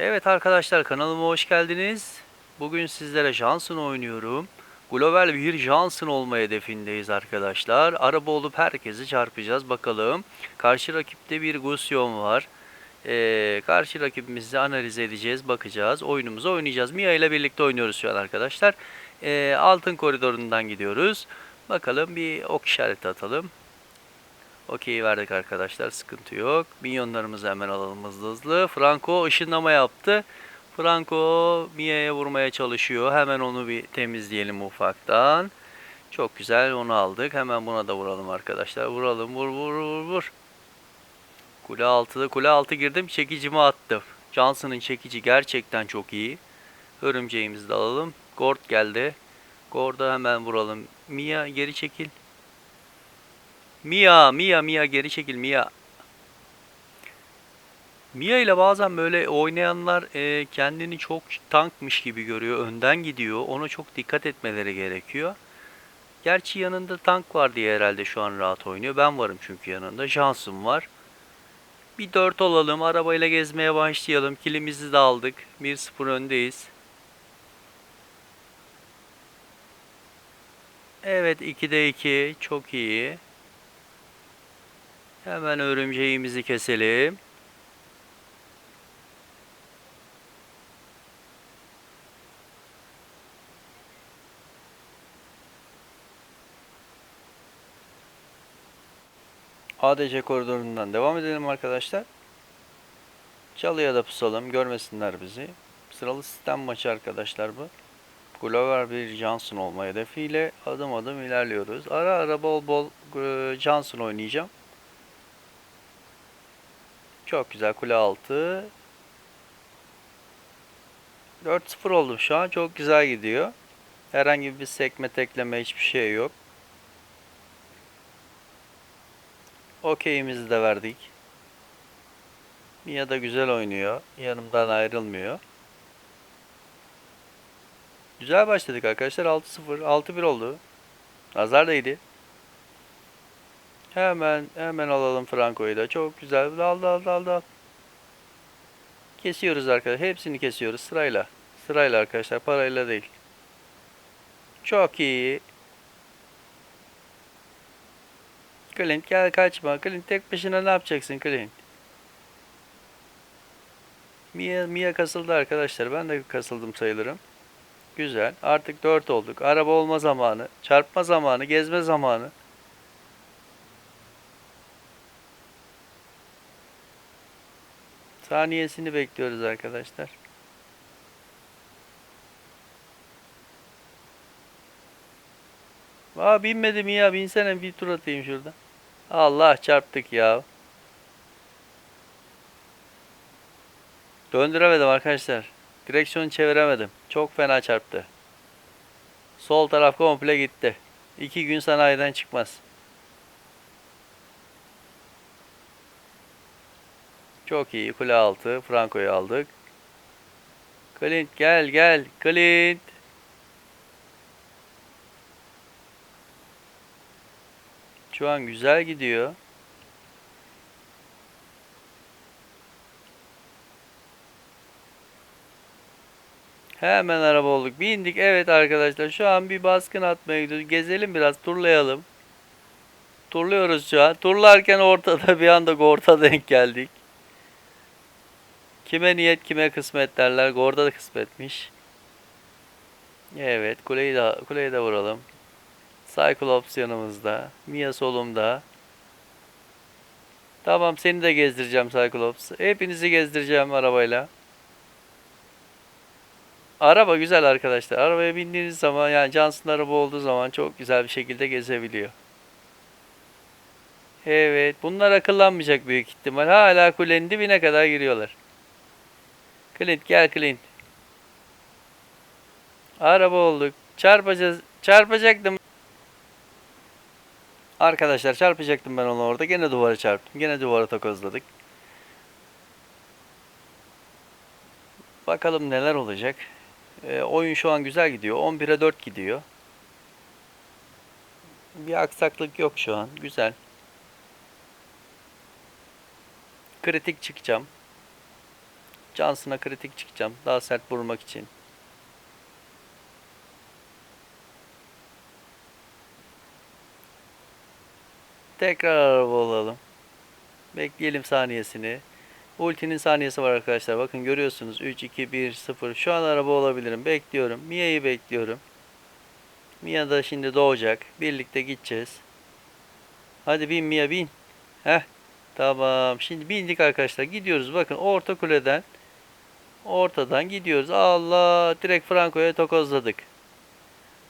Evet arkadaşlar kanalıma hoş geldiniz. Bugün sizlere Johnson oynuyorum. Global bir Johnson olma hedefindeyiz arkadaşlar. Araba olup herkesi çarpacağız bakalım. Karşı rakipte bir Gusion var. Ee, karşı rakibimizi analiz edeceğiz, bakacağız. Oyunumuzu oynayacağız. Mia ile birlikte oynuyoruz şu an arkadaşlar. Ee, altın koridorundan gidiyoruz. Bakalım bir ok işareti atalım. Okey verdik arkadaşlar. Sıkıntı yok. Minyonlarımızı hemen alalım hızlı hızlı. Franco ışınlama yaptı. Franco Mia'ya vurmaya çalışıyor. Hemen onu bir temizleyelim ufaktan. Çok güzel onu aldık. Hemen buna da vuralım arkadaşlar. Vuralım vur vur vur vur. Kule altıda kule altı girdim. Çekicimi attım. Johnson'ın çekici gerçekten çok iyi. Örümceğimizi de alalım. Gord geldi. Gord'a hemen vuralım. Mia geri çekil. Mia, Mia, Mia geri çekil Mia. Mia ile bazen böyle oynayanlar e, kendini çok tankmış gibi görüyor. Önden gidiyor. Ona çok dikkat etmeleri gerekiyor. Gerçi yanında tank var diye herhalde şu an rahat oynuyor. Ben varım çünkü yanında. Şansım var. Bir 4 olalım. Arabayla gezmeye başlayalım. Kilimizi de aldık. 1-0 öndeyiz. Evet 2'de 2. Çok iyi. Hemen örümceğimizi keselim. ADC koridorundan devam edelim arkadaşlar. Çalıya da pusalım. Görmesinler bizi. Sıralı sistem maçı arkadaşlar bu. Glover bir Johnson olma hedefiyle adım adım ilerliyoruz. Ara ara bol bol e, Johnson oynayacağım. Çok güzel kule altı. 4-0 oldu şu an. Çok güzel gidiyor. Herhangi bir sekme tekleme hiçbir şey yok. Okeyimizi de verdik. Mia da güzel oynuyor. Yanımdan ayrılmıyor. Güzel başladık arkadaşlar. 6-0. 6-1 oldu. Nazar değdi. Hemen hemen alalım Franco'yu da. Çok güzel. Dal dal dal dal. Kesiyoruz arkadaşlar. Hepsini kesiyoruz sırayla. Sırayla arkadaşlar. Parayla değil. Çok iyi. Clint gel kaçma. Clint tek başına ne yapacaksın Clint? Mia, Mia kasıldı arkadaşlar. Ben de kasıldım sayılırım. Güzel. Artık 4 olduk. Araba olma zamanı. Çarpma zamanı. Gezme zamanı. Saniyesini bekliyoruz arkadaşlar. Aa binmedim ya. Binsene bir tur atayım şurada. Allah çarptık ya. Döndüremedim arkadaşlar. Direksiyonu çeviremedim. Çok fena çarptı. Sol taraf komple gitti. İki gün sanayiden çıkmaz. Çok iyi. Kule altı. Franco'yu aldık. Clint gel gel. Clint. Şu an güzel gidiyor. Hemen araba olduk. Bindik. Evet arkadaşlar şu an bir baskın atmaya gidiyoruz. Gezelim biraz turlayalım. Turluyoruz şu an. Turlarken ortada bir anda Gort'a denk geldik. Kime niyet kime kısmet derler. Gorda da kısmetmiş. Evet kuleyi de, kuleyi de vuralım. Cyclops yanımızda. Mia solumda. Tamam seni de gezdireceğim Cyclops. Hepinizi gezdireceğim arabayla. Araba güzel arkadaşlar. Arabaya bindiğiniz zaman yani Johnson araba olduğu zaman çok güzel bir şekilde gezebiliyor. Evet. Bunlar akıllanmayacak büyük ihtimal. Hala kulenin dibine kadar giriyorlar. Clint gel Clint. Araba olduk. Çarpacağız. Çarpacaktım. Arkadaşlar çarpacaktım ben onu orada. Gene duvara çarptım. Gene duvara takozladık. Bakalım neler olacak. Ee, oyun şu an güzel gidiyor. 11'e 4 gidiyor. Bir aksaklık yok şu an. Güzel. Kritik çıkacağım. Johnson'a kritik çıkacağım. Daha sert vurmak için. Tekrar araba olalım. Bekleyelim saniyesini. Ultinin saniyesi var arkadaşlar. Bakın görüyorsunuz. 3, 2, 1, 0. Şu an araba olabilirim. Bekliyorum. Mia'yı bekliyorum. Mia da şimdi doğacak. Birlikte gideceğiz. Hadi bin Mia bin. Heh. Tamam. Şimdi bindik arkadaşlar. Gidiyoruz. Bakın orta kuleden ortadan gidiyoruz. Allah. Direkt Franco'ya tokozladık.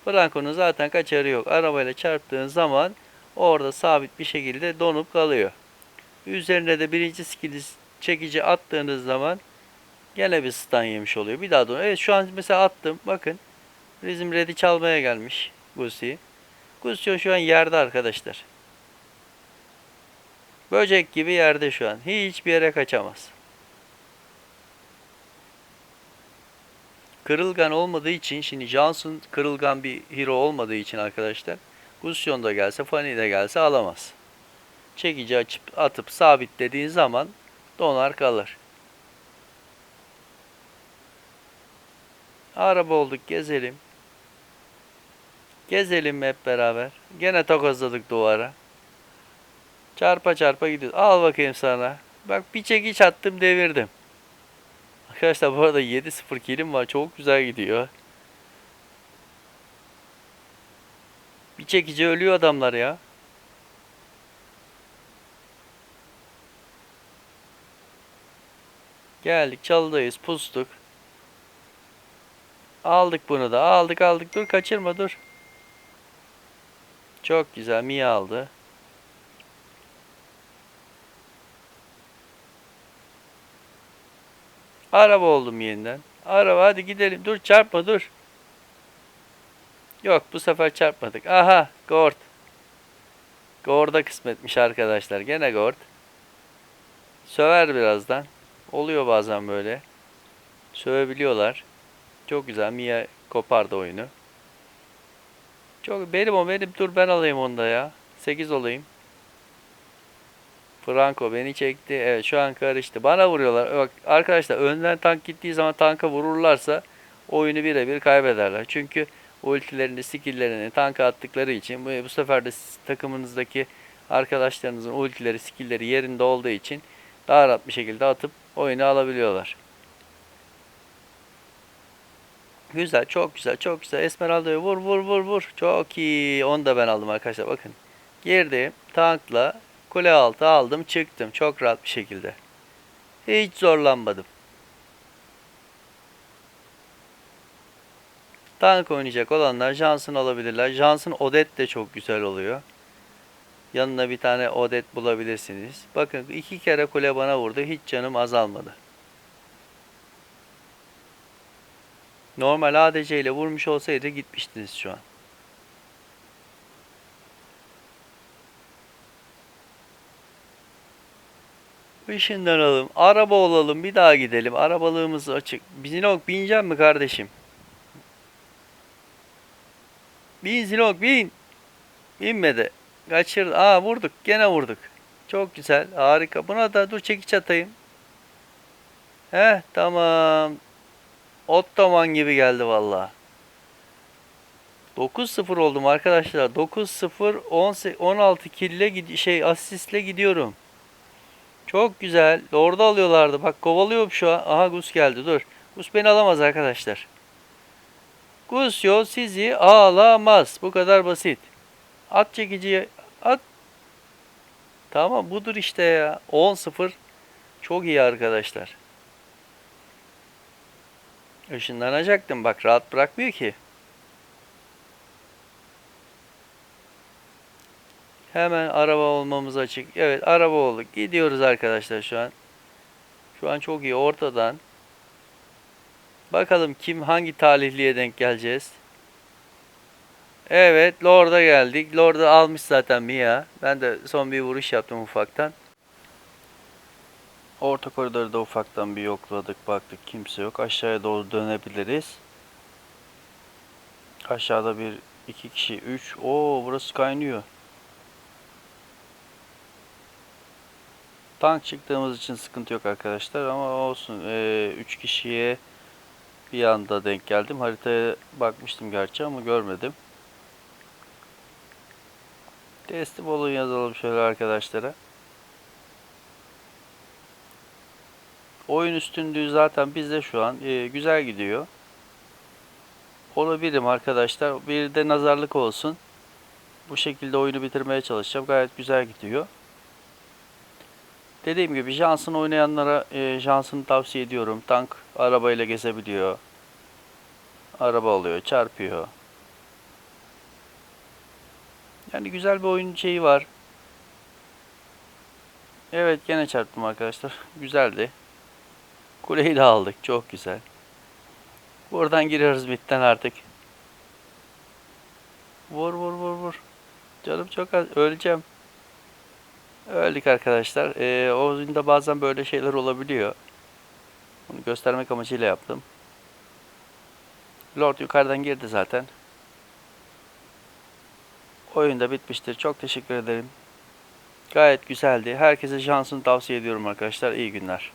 Franco'nun zaten kaçarı yok. Arabayla çarptığın zaman orada sabit bir şekilde donup kalıyor. Üzerine de birinci skill'i çekici attığınız zaman gene bir stun yemiş oluyor. Bir daha don. Evet şu an mesela attım. Bakın. Bizim red'i çalmaya gelmiş Gusi. Gusi şu an yerde arkadaşlar. Böcek gibi yerde şu an. Hiçbir yere kaçamaz. Kırılgan olmadığı için şimdi Johnson kırılgan bir hero olmadığı için arkadaşlar Gusion da gelse Fanny de gelse alamaz. Çekici açıp atıp sabitlediğin zaman donar kalır. Araba olduk gezelim. Gezelim hep beraber. Gene tokozladık duvara. Çarpa çarpa gidiyoruz. Al bakayım sana. Bak bir çekiç attım devirdim. Arkadaşlar bu arada 7-0 kilim var. Çok güzel gidiyor. Bir çekici ölüyor adamlar ya. Geldik çalıdayız pustuk. Aldık bunu da aldık aldık dur kaçırma dur. Çok güzel Mia aldı. Araba oldum yeniden. Araba hadi gidelim. Dur çarpma dur. Yok bu sefer çarpmadık. Aha Gord. Gord'a kısmetmiş arkadaşlar. Gene Gord. Söver birazdan. Oluyor bazen böyle. Sövebiliyorlar. Çok güzel. Mia kopardı oyunu. Çok benim o benim. Dur ben alayım onu da ya. 8 olayım. Franco beni çekti. Evet şu an karıştı. Bana vuruyorlar. Bak arkadaşlar önden tank gittiği zaman tanka vururlarsa oyunu birebir kaybederler. Çünkü ultilerini, skilllerini tanka attıkları için bu, bu sefer de takımınızdaki arkadaşlarınızın ultileri, skillleri yerinde olduğu için daha rahat bir şekilde atıp oyunu alabiliyorlar. Güzel, çok güzel, çok güzel. Esmeralda'ya vur, vur, vur, vur. Çok iyi. Onu da ben aldım arkadaşlar. Bakın. Girdim. Tankla kule altı aldım, çıktım. Çok rahat bir şekilde. Hiç zorlanmadım. Tank oynayacak olanlar Johnson alabilirler. Johnson Odet de çok güzel oluyor. Yanına bir tane Odet bulabilirsiniz. Bakın iki kere kule bana vurdu. Hiç canım azalmadı. Normal ADC ile vurmuş olsaydı gitmiştiniz şu an. Işınlanalım. Araba olalım. Bir daha gidelim. Arabalığımız açık. Zinok bineceğim mi kardeşim? Bin Zinok bin. Binmedi. Kaçırdı. Aa vurduk. Gene vurduk. Çok güzel. Harika. Buna da dur çekiç atayım. Heh tamam. Ottoman gibi geldi valla. 9-0 oldum arkadaşlar. 9-0 18 16 kille şey asistle gidiyorum. Çok güzel. Orada alıyorlardı. Bak kovalıyorum şu an. Aha Gus geldi. Dur. Gus beni alamaz arkadaşlar. Gusyo sizi alamaz. Bu kadar basit. At çekiciye at. Tamam budur işte ya. 10-0. Çok iyi arkadaşlar. Işınlanacaktım. Bak rahat bırakmıyor ki. Hemen araba olmamız açık. Evet araba olduk. Gidiyoruz arkadaşlar şu an. Şu an çok iyi ortadan. Bakalım kim hangi talihliye denk geleceğiz. Evet Lord'a geldik. Lord'u almış zaten Mia. Ben de son bir vuruş yaptım ufaktan. Orta koridoru da ufaktan bir yokladık. Baktık kimse yok. Aşağıya doğru dönebiliriz. Aşağıda bir iki kişi. Üç. Oo burası kaynıyor. Tank çıktığımız için sıkıntı yok arkadaşlar ama olsun. 3 kişiye bir anda denk geldim. Haritaya bakmıştım gerçi ama görmedim. Teslim olun yazalım şöyle arkadaşlara. Oyun üstünlüğü zaten bizde şu an e, güzel gidiyor. Olabilirim arkadaşlar. Bir de nazarlık olsun. Bu şekilde oyunu bitirmeye çalışacağım. Gayet güzel gidiyor. Dediğim gibi Johnson oynayanlara e, Johnson'ı tavsiye ediyorum. Tank arabayla gezebiliyor. Araba alıyor, çarpıyor. Yani güzel bir oyun şeyi var. Evet gene çarptım arkadaşlar. Güzeldi. Kuleyi de aldık. Çok güzel. Buradan giriyoruz midden artık. Vur vur vur vur. Canım çok az. Öleceğim. Öldük arkadaşlar. Ee, o oyunda bazen böyle şeyler olabiliyor. Bunu göstermek amacıyla yaptım. Lord yukarıdan girdi zaten. Oyun da bitmiştir. Çok teşekkür ederim. Gayet güzeldi. Herkese şansını tavsiye ediyorum arkadaşlar. İyi günler.